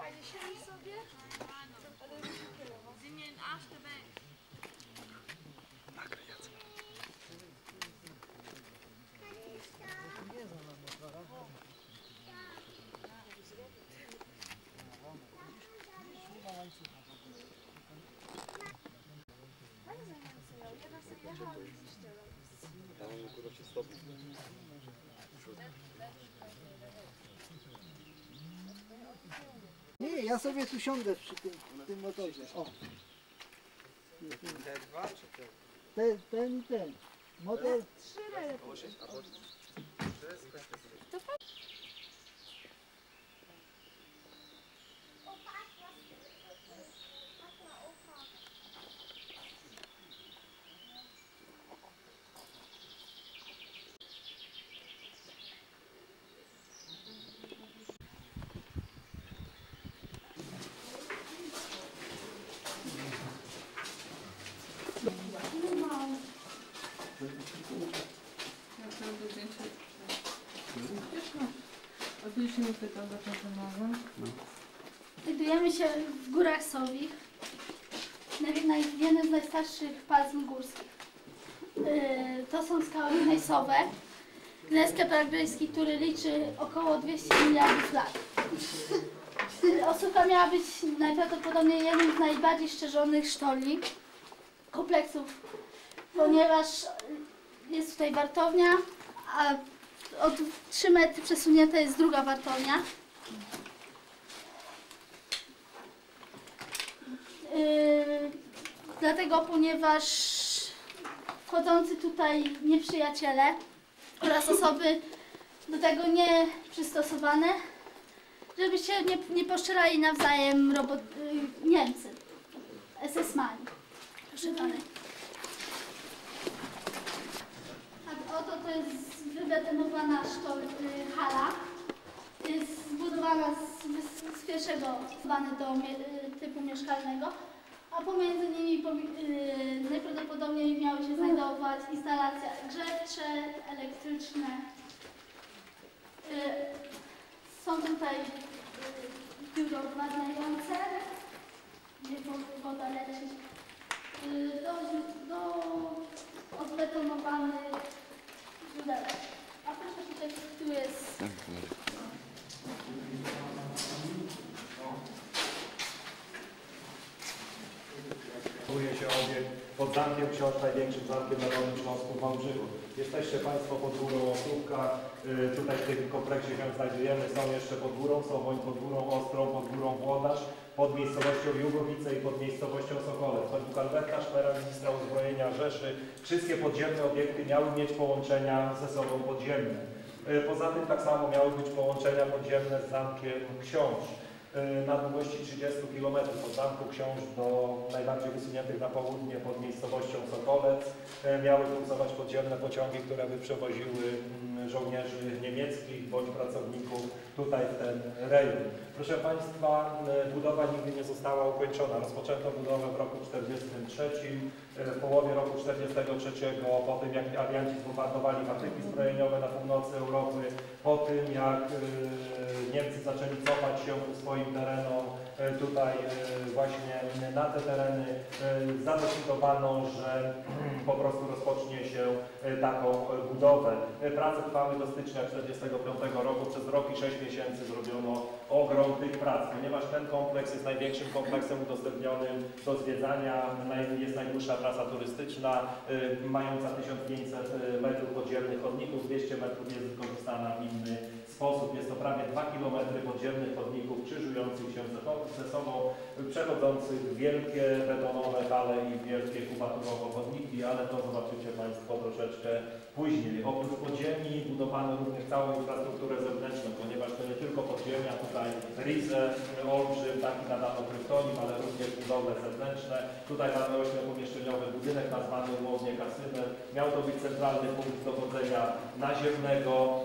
Fajnie siedzi sobie. Ale już się kierował. Tak zajmę sobie. Jedna sobie jechała, ale gdzieś teraz. Ja mam kurwa się stopić. Nie, ja sobie tu siądę przy tym, tym motorze. O. Te dwa czy te? Ten, ten i ten. Motor Trzy rele. Osiem? Się nie pytał, za czym wymaga. Znajdujemy się w Górach Sowich, naj- naj- jednym z najstarszych pasm górskich. Yy, To są skały gnejsowe. Gnejskie Pragbryjski, który liczy około 200 miliardów lat. Osółka miała być najprawdopodobniej jednym z najbardziej szczerzonych sztolni kompleksów, ponieważ jest tutaj wartownia, a od 3 metry przesunięta jest druga wartownia. Yy, dlatego, ponieważ wchodzący tutaj nieprzyjaciele oraz osoby do tego nie przystosowane, żeby się nie, nie poszczerali nawzajem robot, yy, Niemcy, SS-mani. Proszę dalej. A oto to jest wybetonowana sztol, yy, hala. Jest zbudowana z, z pierwszego zwany do y, typu mieszkalnego, a pomiędzy nimi y, najprawdopodobniej miały się znajdować instalacje grzewcze, elektryczne. Y, są tutaj y, biuro odwadniające, gdzie wo- woda leci. Y, do, do odbetonowanych źródełek. A proszę tu jest się obiekt pod Zamkiem Książ, największym zamkiem na Dolnym Śląsku w Wałbrzychu. Jesteście Państwo pod górą Ostrówka, y, tutaj w tym kompleksie się znajdujemy, są jeszcze pod górą Sowoń, pod górą Ostrą, pod górą Włodarz, pod miejscowością Jugowice i pod miejscowością Sokolec. Według Alberta Szpera, ministra uzbrojenia Rzeszy, wszystkie podziemne obiekty miały mieć połączenia ze sobą podziemne. Y, Poza tym tak samo miały być połączenia podziemne z Zamkiem Książ y, na długości 30 km od Zamku Książ do najbardziej wysuniętych na południe pod miejscowością Sokolec. Y, Miały funkcjonować podziemne pociągi, które by przewoziły mm, żołnierzy niemieckich bądź pracowników tutaj w ten rejon. Proszę Państwa, y, budowa nigdy nie została ukończona. Rozpoczęto budowę w roku 1943, y, w połowie roku 1943, po tym jak alianci zbombardowali fabryki zbrojeniowe na północy Europy, po tym jak y, Niemcy zaczęli cofać się ku swoim terenom, y, tutaj y, właśnie na te tereny y, zadecydowano, że mm, po prostu rozpocznie się taką budowę. Prace trwały do stycznia 1945 roku. Przez rok i 6 miesięcy zrobiono ogrom tych prac, ponieważ ten kompleks jest największym kompleksem udostępnionym do zwiedzania. Jest najdłuższa trasa turystyczna, mająca 1500 y, metrów podziemnych chodników, 200 metrów jest wykorzystana w inny sposób. Jest to prawie 2 km podziemnych chodników krzyżujących się ze, sobą, przechodzących wielkie betonowe hale i wielkie kubaturowe chodniki, ale to zobaczycie Państwo troszeczkę później. Oprócz podziemi budowano również całą infrastrukturę zewnętrzną, ponieważ to nie tylko podziemia, tutaj Rizę, Olbrzym, taki nadano kryptonim, ale również budowle zewnętrzne. Tutaj mamy ośmiopomieszczeniowy budynek nazwany umownie kasynem. Miał to być centralny punkt dochodzenia naziemnego.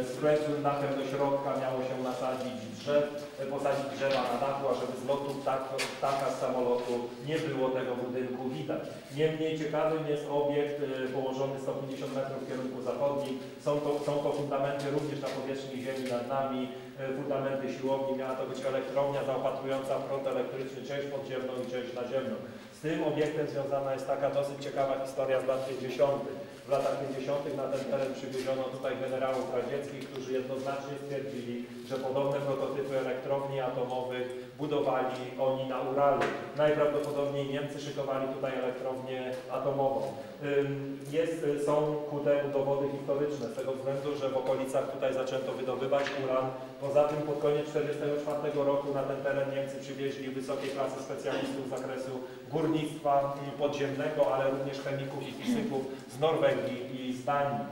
e, z kręgłym dachem do środka miało się nasadzić drzew, e, posadzić drzewa na dachu, a żeby z lotu ptaka, ptaka z samolotu nie było tego budynku widać. Niemniej ciekawym jest obiekt e, położony 150 metrów w kierunku zachodnim. Są to, są to fundamenty również na powierzchni ziemi nad nami, fundamenty siłowni. Miała to być elektrownia zaopatrująca prąd elektryczny część podziemną i część naziemną. Z tym obiektem związana jest taka dosyć ciekawa historia z lat 50. W latach 50. na ten teren przywieziono tutaj generałów radzieckich, którzy jednoznacznie stwierdzili, że podobne prototypy elektrowni atomowych budowali oni na Uralu. Najprawdopodobniej Niemcy szykowali tutaj elektrownię atomową. Jest, są ku temu dowody historyczne, z tego względu, że w okolicach tutaj zaczęto wydobywać uran. Poza tym pod koniec 1944 roku na ten teren Niemcy przywieźli wysokiej klasy specjalistów z zakresu górnictwa podziemnego, ale również chemików i fizyków z Norwegii i z Danii.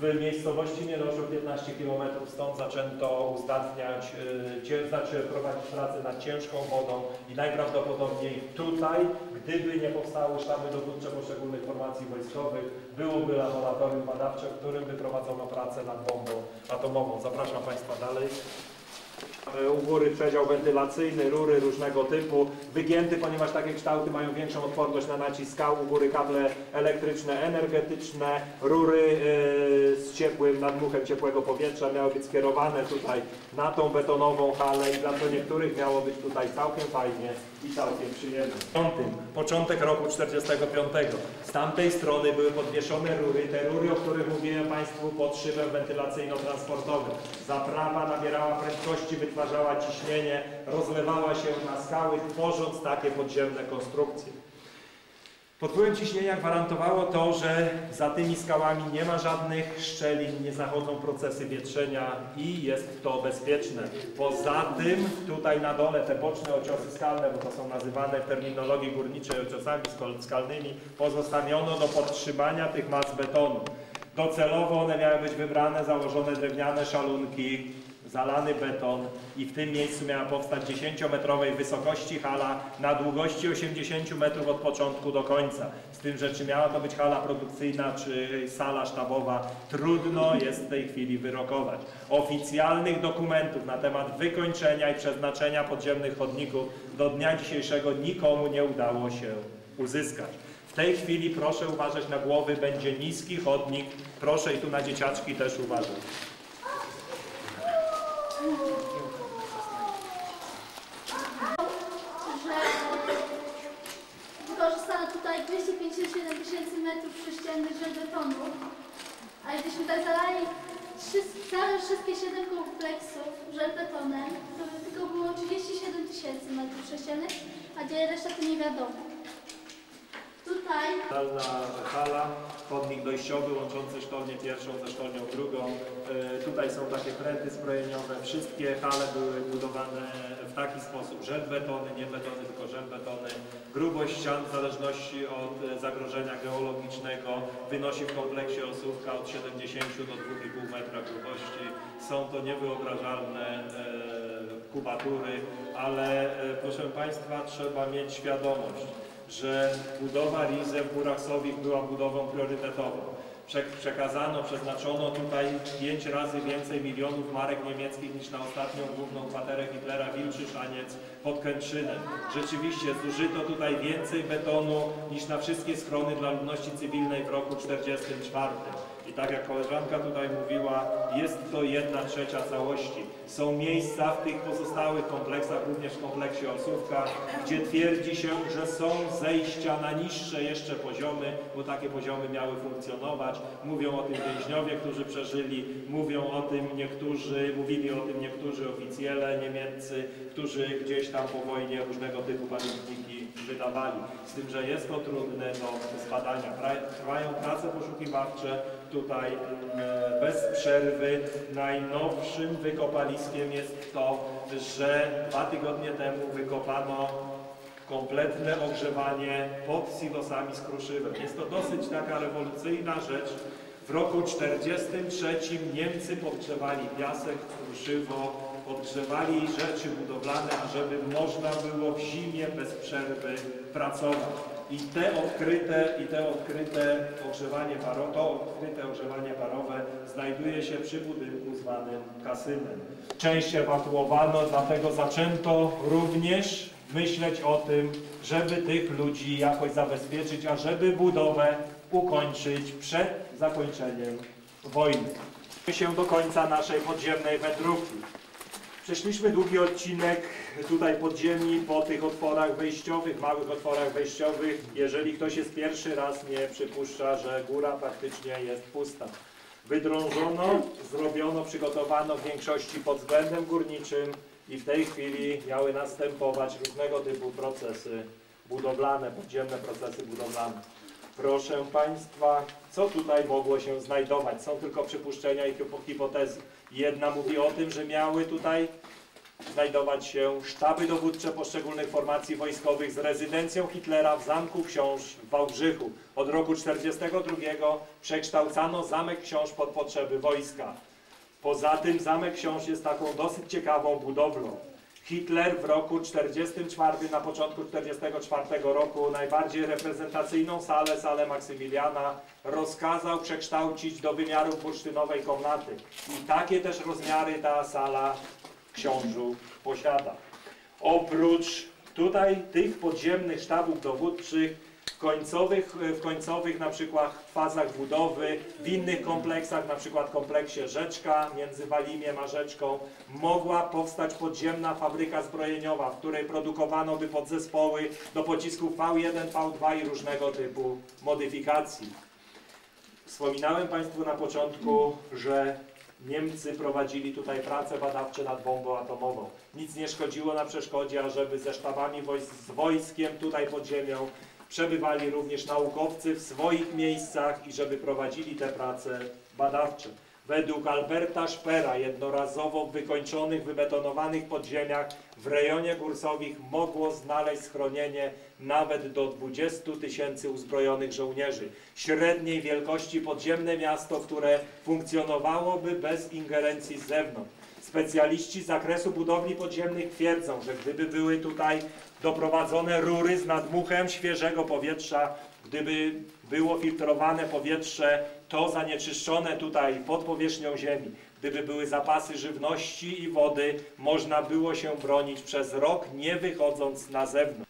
W miejscowości Mieloszu 15 km stąd zaczęto uzdatniać, y, cie- znaczy prowadzić pracę nad ciężką wodą i najprawdopodobniej tutaj, gdyby nie powstały sztaby dowódcze poszczególnych formacji wojskowych, byłoby laboratorium badawcze, w którym by prowadzono pracę nad bombą atomową. Zapraszam Państwa dalej. E, U góry przedział wentylacyjny, rury różnego typu, wygięty, ponieważ takie kształty mają większą odporność na nacisk skał. U góry kable elektryczne, energetyczne, rury z ciepłym nadmuchem ciepłego powietrza miały być skierowane tutaj na tą betonową halę i dla co niektórych miało być tutaj całkiem fajnie i całkiem przyjemnie. Początek roku 45. Z tamtej strony były podwieszone rury, te rury, o których mówiłem Państwu pod szybem wentylacyjno-transportowym. Zaprawa nabierała prędkości, wytwarzała ciśnienie, rozlewała się na skały, tworząc takie podziemne konstrukcje. Pod wpływem ciśnienia gwarantowało to, że za tymi skałami nie ma żadnych szczelin, nie zachodzą procesy wietrzenia i jest to bezpieczne. Poza tym tutaj na dole te boczne ociosy skalne, bo to są nazywane w terminologii górniczej ociosami skal- skalnymi, pozostawiono do podtrzymania tych mas betonu. Docelowo one miały być wybrane, założone drewniane szalunki, zalany beton i w tym miejscu miała powstać 10-metrowej wysokości hala na długości 80 metrów od początku do końca. Z tym, że czy miała to być hala produkcyjna, czy sala sztabowa, trudno jest w tej chwili wyrokować. Oficjalnych dokumentów na temat wykończenia i przeznaczenia podziemnych chodników do dnia dzisiejszego nikomu nie udało się uzyskać. W tej chwili proszę uważać na głowy, będzie niski chodnik. Proszę i tu na dzieciaczki też uważać. Wykorzystano tutaj 257 tysięcy metrów sześciennych żelbetonu, ale gdyśmy tak zalali całe wszystkie 7 kompleksów żelbetonem, to by tylko było 37 tysięcy metrów sześciennych, a gdzie reszta to nie wiadomo. Tutaj hala, chodnik dojściowy łączący sztolnię pierwszą ze sztolnią drugą. E, Tutaj są takie pręty zbrojeniowe. Wszystkie hale były budowane w taki sposób. Żelbetony, nie betony, tylko żelbetony. Grubość ścian w zależności od e, zagrożenia geologicznego wynosi w kompleksie osówka od 70 do 2,5 metra grubości. Są to niewyobrażalne e, kubatury, ale proszę Państwa trzeba mieć świadomość, że budowa Rize w Górach była budową priorytetową. Prze- Przekazano, przeznaczono tutaj pięć razy więcej milionów marek niemieckich niż na ostatnią główną kwaterę Hitlera Wilczy Szaniec pod Kętrzynem. Rzeczywiście zużyto tutaj więcej betonu niż na wszystkie schrony dla ludności cywilnej w roku 1944. Tak jak koleżanka tutaj mówiła, jest to jedna trzecia całości. Są miejsca w tych pozostałych kompleksach, również w kompleksie Osówka, gdzie twierdzi się, że są zejścia na niższe jeszcze poziomy, bo takie poziomy miały funkcjonować. Mówią o tym więźniowie, którzy przeżyli, mówią o tym niektórzy, mówili o tym niektórzy oficjele niemieccy, którzy gdzieś tam po wojnie różnego typu pamiętniki wydawali. Z tym, że jest to trudne do zbadania. Trwają prace poszukiwawcze tutaj mm, bez przerwy. Najnowszym wykopaliskiem jest to, że dwa tygodnie temu wykopano kompletne ogrzewanie pod silosami z kruszywem. Jest to dosyć taka rewolucyjna rzecz. W roku 1943 Niemcy podgrzewali piasek, kruszywo, podgrzewali rzeczy budowlane, ażeby można było w zimie bez przerwy pracować. I te odkryte, i te odkryte ogrzewanie parowe, to odkryte ogrzewanie parowe znajduje się przy budynku zwanym kasynem. Część ewakuowano, dlatego zaczęto również myśleć o tym, żeby tych ludzi jakoś zabezpieczyć, a żeby budowę ukończyć przed zakończeniem wojny. się do końca naszej podziemnej wędrówki. Przeszliśmy długi odcinek tutaj podziemi po tych otworach wejściowych, małych otworach wejściowych. Jeżeli ktoś jest pierwszy raz, nie przypuszcza, że góra praktycznie jest pusta. Wydrążono, zrobiono, przygotowano w większości pod względem górniczym i w tej chwili miały następować różnego typu procesy budowlane, podziemne procesy budowlane. Proszę Państwa, co tutaj mogło się znajdować? Są tylko przypuszczenia i hipo- hipotezy. Jedna mówi o tym, że miały tutaj znajdować się sztaby dowódcze poszczególnych formacji wojskowych z rezydencją Hitlera w Zamku Książ w Wałbrzychu. Od roku 1942 przekształcano Zamek Książ pod potrzeby wojska. Poza tym Zamek Książ jest taką dosyć ciekawą budowlą. Hitler w roku 1944, na początku 1944 roku, najbardziej reprezentacyjną salę, salę Maksymiliana, rozkazał przekształcić do wymiarów bursztynowej komnaty. I takie też rozmiary ta sala książu posiada. Oprócz tutaj tych podziemnych sztabów dowódczych, końcowych, w końcowych na przykład fazach budowy, w innych kompleksach, na przykład kompleksie Rzeczka między Walimiem a Rzeczką, mogła powstać podziemna fabryka zbrojeniowa, w której produkowano by podzespoły do pocisków V1, V2 i różnego typu modyfikacji. Wspominałem Państwu na początku, że Niemcy prowadzili tutaj prace badawcze nad bombą atomową. Nic nie szkodziło na przeszkodzie, ażeby ze sztabami wojsk, z wojskiem tutaj pod ziemią przebywali również naukowcy w swoich miejscach i żeby prowadzili te prace badawcze. Według Alberta Szpera jednorazowo w wykończonych, wybetonowanych podziemiach w rejonie Gursowich mogło znaleźć schronienie nawet do 20 tysięcy uzbrojonych żołnierzy. Średniej wielkości podziemne miasto, które funkcjonowałoby bez ingerencji z zewnątrz. Specjaliści z zakresu budowli podziemnych twierdzą, że gdyby były tutaj doprowadzone rury z nadmuchem świeżego powietrza, gdyby było filtrowane powietrze, to zanieczyszczone tutaj pod powierzchnią ziemi, gdyby były zapasy żywności i wody, można było się bronić przez rok, nie wychodząc na zewnątrz.